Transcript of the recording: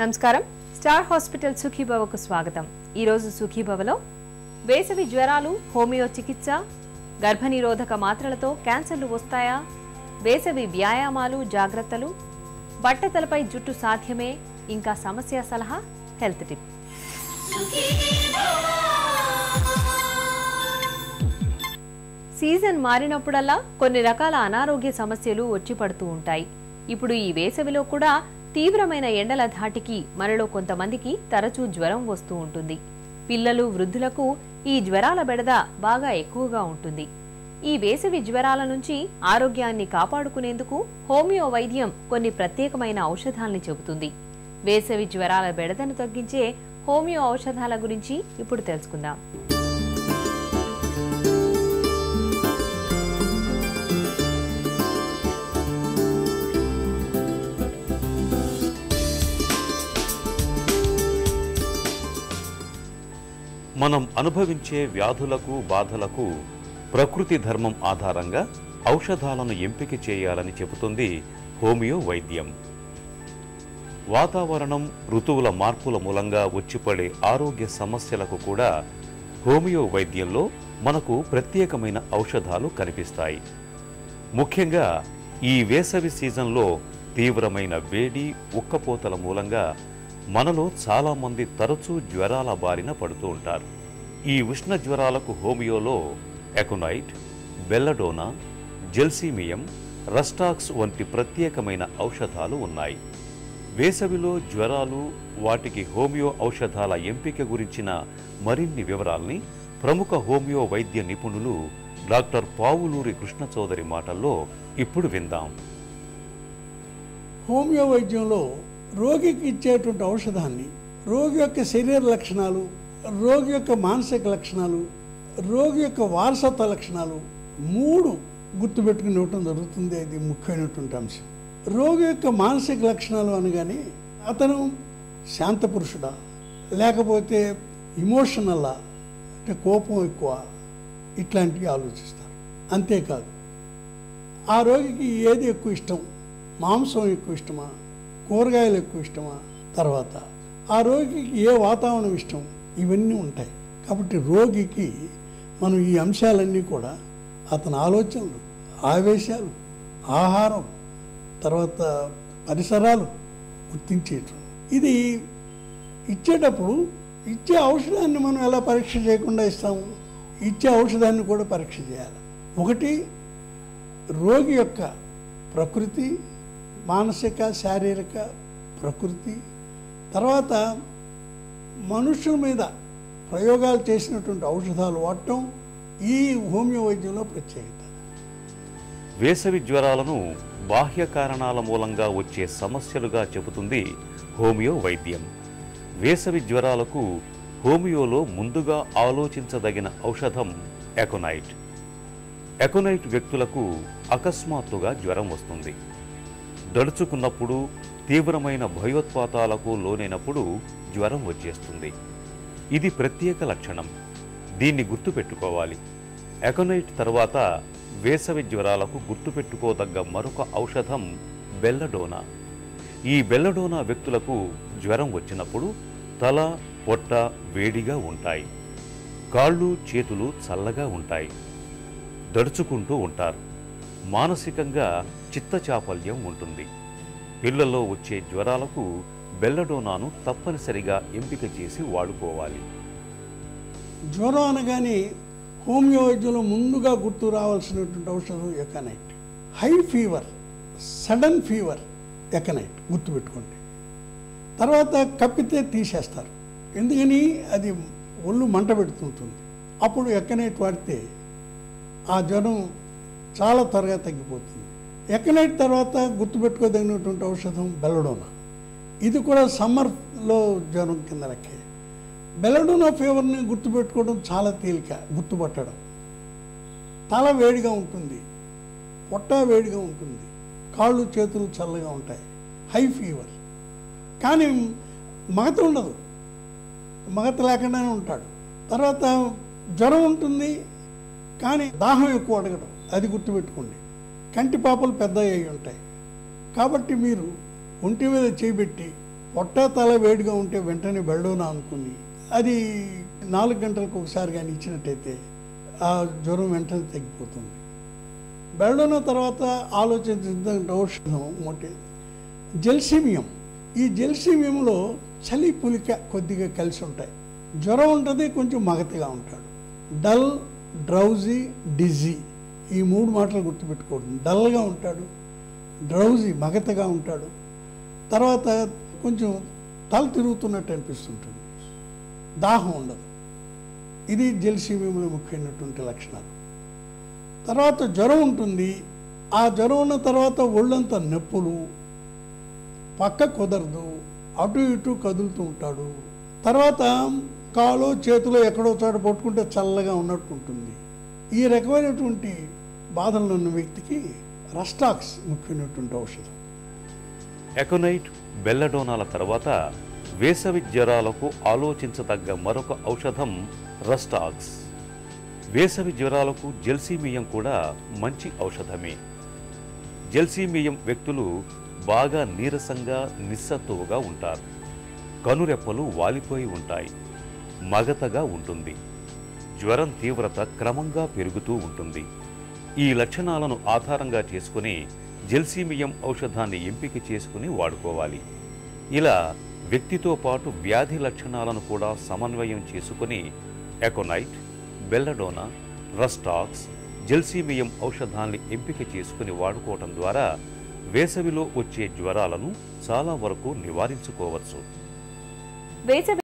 నమస్కారం. Star hospital సుఖీభవకు స్వాగతం. ఈరోజు సుఖీభవలో వేసవి జ్వరాలు హోమియో చికిత్స గర్భనిరోధక మాత్రలతో క్యాన్సర్లు వస్తాయా? వేసవి వ్యాయామాలు జాగ్రత్తలు? బట్టతలపై జుట్టు సాధ్యమే? ఇంకా సమస్య సలహా హెల్త్ టిప్. సీజన్ మారినప్పుడల్లా కొన్ని రకాల అనారోగ్య సమస్యలు వచ్చి పడుతూ ఉంటాయి. ఇప్పుడు ఈ వేసవిలో కూడా తీవ్రమైన ఎండల ధాటికి మనలో కొంతమందికి తరచూ జ్వరం వస్తూ ఉంటుంది. పిల్లలు వృద్ధులకు ఈ జ్వరాల బెడద బాగా ఎక్కువగా ఉంటుంది. ఈ వేసవి జ్వరాల నుంచి ఆరోగ్యాన్ని కాపాడుకునేందుకు హోమియో వైద్యం కొన్ని ప్రత్యేకమైన ఔషధాల్ని చెబుతుంది. వేసవి జ్వరాల బెడదను తగ్గించే హోమియో ఔషధాల గురించి ఇప్పుడు తెలుసుకుందాం. మనం అనుభవించే వ్యాధులకు బాధలకు ప్రకృతి ధర్మం ఆధారంగా ఔషధాలను ఎంపిక చేయాలని చెబుతుంది హోమియో వైద్యం వాతావరణం ఋతువుల మార్పుల మూలంగా వచ్చిపడే ఆరోగ్య సమస్యలకు కూడా హోమియో వైద్యంలో మనకు ప్రత్యేకమైన ఔషధాలు కనిపిస్తాయి. ముఖ్యంగా ఈ వేసవి సీజన్లో తీవ్రమైన వేడి ఉక్కపోతల మూలంగా మనలో చాలామంది తరచూ జ్వరాల బారిన పడుతూ ఉంటారు. ఈ ఉష్ణ జ్వరాలకు హోమియోలో aconite belladonna gelsemium rhus tox వంటి ప్రత్యేకమైన ఔషధాలు ఉన్నాయి. వేసవిలో జ్వరాలు వాటికి హోమియో ఔషధాల ఎంపిక గురించిన మరిన్ని వివరాల్ని ప్రముఖ హోమియో వైద్య నిపుణులు డాక్టర్ పావులూరి కృష్ణ చౌదరి మాటల్లో ఇప్పుడు విందాం. హోమియో వైద్యంలో రోగికి ఇచ్చేటువంటి ఔషధాన్ని రోగి యొక్క శరీర లక్షణాలు రోగి యొక్క మానసిక లక్షణాలు రోగి యొక్క వారసత్వ లక్షణాలు మూడు గుర్తుపెట్టుకుని ఇవ్వటం జరుగుతుంది. అది ముఖ్యమైనటువంటి అంశం. రోగి యొక్క మానసిక లక్షణాలు అనగానే అతను శాంత పురుషుడా లేకపోతే ఇమోషనల్లా అంటే కోపం ఎక్కువ ఇట్లాంటివి ఆలోచిస్తారు. అంతేకాదు. ఆ రోగికి ఏది ఎక్కువ ఇష్టం? మాంసం ఎక్కువ ఇష్టమా? కూరగాయలు ఎక్కువ ఇష్టమా? తర్వాత ఆ రోగికి ఏ వాతావరణం ఇష్టం? ఇవన్నీ ఉంటాయి. కాబట్టి రోగికి మనం ఈ అంశాలన్నీ కూడా అతని ఆలోచనలు ఆవేశాలు ఆహారం తర్వాత పరిసరాలు గుర్తించేయటం. ఇది ఇచ్చేటప్పుడు ఇచ్చే ఔషధాన్ని మనం ఎలా పరీక్ష చేయకుండా ఇస్తాము? ఇచ్చే ఔషధాన్ని కూడా పరీక్ష చేయాలి. ఒకటి రోగి యొక్క ప్రకృతి మానసిక శారీరక ప్రకృతి. తర్వాత మనుషుల మీద ప్రయోగాలు చేసినటువంటి ఔషధాలు వాడటం ఈ హోమియో వైద్యంలో ప్రత్యేకత. వేసవి జ్వరాలను బాహ్య కారణాల మూలంగా వచ్చే సమస్యలుగా చెబుతుంది హోమియో వైద్యం వేసవి జ్వరాలకు హోమియోలో ముందుగా ఆలోచించదగిన ఔషధం ఎకోనైట్. ఎకోనైట్ వ్యక్తులకు అకస్మాత్తుగా జ్వరం వస్తుంది. దడుచుకున్నప్పుడు తీవ్రమైన భయోత్పాతాలకు లోనైనప్పుడు జ్వరం వచ్చేస్తుంది. ఇది ప్రత్యేక లక్షణం. దీన్ని గుర్తుపెట్టుకోవాలి. ఎకనైట్ తర్వాత వేసవి జ్వరాలకు గుర్తుపెట్టుకోదగ్గ మరొక ఔషధం బెల్లడోనా. ఈ బెల్లడోనా వ్యక్తులకు జ్వరం వచ్చినప్పుడు తల పొట్ట వేడిగా ఉంటాయి. కాళ్ళు చేతులు చల్లగా ఉంటాయి. దడుచుకుంటూ ఉంటారు. మానసికంగా చిత్తచాపల్యం ఉంటుంది. పిల్లల్లో వచ్చే జ్వరాలకు బెల్లడోనాను తప్పనిసరిగా ఎంపిక చేసి వాడుకోవాలి. జ్వరం అనగానే హోమియో వైద్యంలో ముందుగా గుర్తు రావాల్సినటువంటి ఔషధం aconite. High fever sudden fever aconite గుర్తుపెట్టుకోండి. తర్వాత కప్పితే తీసేస్తారు. ఎందుకని? అది ఒళ్ళు మంట పెడుతుంటుంది. అప్పుడు ఎక్కనైట్ వాడితే ఆ జ్వరం చాలా త్వరగా తగ్గిపోతుంది. ఎక్కనైట్ తర్వాత గుర్తుపెట్టుకోదగినటువంటి ఔషధం బెల్లడోనా ఇది కూడా సమ్మర్లో జ్వరం కింద లెక్కే. బెల్లడోనా ఫీవర్ని గుర్తుపెట్టుకోవడం చాలా తేలిక గుర్తుపట్టడం. తల వేడిగా ఉంటుంది పొట్ట వేడిగా ఉంటుంది కాళ్ళు చేతులు చల్లగా ఉంటాయి హై ఫీవర్. కానీ మగత ఉండదు మగత లేకుండానే ఉంటాడు. తర్వాత జ్వరం ఉంటుంది కానీ దాహం ఎక్కువ అడగడం అది గుర్తుపెట్టుకోండి. కంటి పాపలు పెద్ద అయి ఉంటాయి. కాబట్టి మీరు ఒంటి మీద చేపెట్టి పొట్ట తల వేడిగా ఉంటే వెంటనే బెల్డోనా అనుకుని అది నాలుగు గంటలకు ఒకసారి కానీ ఇచ్చినట్టయితే ఆ జ్వరం వెంటనే తగ్గిపోతుంది. బెల్డోనా తర్వాత ఆలోచించిన ఔషధం మొట్టే జెల్సిమియం. ఈ జెల్సిమియంలో చలి పులిక కొద్దిగా కలిసి ఉంటాయి. జ్వరం ఉంటుంది కొంచెం మగతిగా ఉంటాడు. డల్ డ్రౌజీ డిజీ ఈ మూడు మాటలు గుర్తుపెట్టుకోవడం. డల్గా ఉంటాడు డ్రౌజీ మగతగా ఉంటాడు. తర్వాత కొంచెం తల తిరుగుతున్నట్టు అనిపిస్తుంటుంది. దాహం ఉండదు. ఇది జలసీమ్యంలో ముఖ్యమైనటువంటి లక్షణాలు. తర్వాత జ్వరం ఉంటుంది. ఆ జ్వరం ఉన్న తర్వాత ఒళ్ళంతా నొప్పులు పక్క కుదరదు అటు ఇటు కదులుతూ ఉంటాడు. తర్వాత కాలో చేతిలో ఎక్కడో చోట పట్టుకుంటే చల్లగా ఉన్నట్టు ఉంటుంది. ఈ రకమైనటువంటి బాధలు ఉన్న వ్యక్తికి రస్టాక్స్ ముఖ్యమైనటువంటి ఔషధం. ఎకోనైట్ బెల్లడోనాల తర్వాత వేసవి జ్వరాలకు ఆలోచించదగ్గ మరొక ఔషధం రస్టాక్స్. వేసవి జ్వరాలకు జెల్సీమియం కూడా మంచి ఔషధమే. జెల్సీమియం వ్యక్తులు బాగా నీరసంగా నిస్సత్తువుగా ఉంటారు. కనురెప్పలు వాలిపోయి ఉంటాయి. మగతగా ఉంటుంది. జ్వరం తీవ్రత క్రమంగా పెరుగుతూ ఉంటుంది. ఈ లక్షణాలను ఆధారంగా చేసుకుని జెల్సీమియం ఔషధాన్ని ఎంపిక చేసుకుని వాడుకోవాలి. ఇలా వ్యక్తితో పాటు వ్యాధి లక్షణాలను కూడా సమన్వయం చేసుకుని ఎకోనైట్ బెల్లడోనా రస్టాక్స్ జెల్సీమియం ఔషధాన్ని ఎంపిక చేసుకుని వాడుకోవటం ద్వారా వేసవిలో వచ్చే జ్వరాలను చాలా వరకు నివారించుకోవచ్చు. వేసవి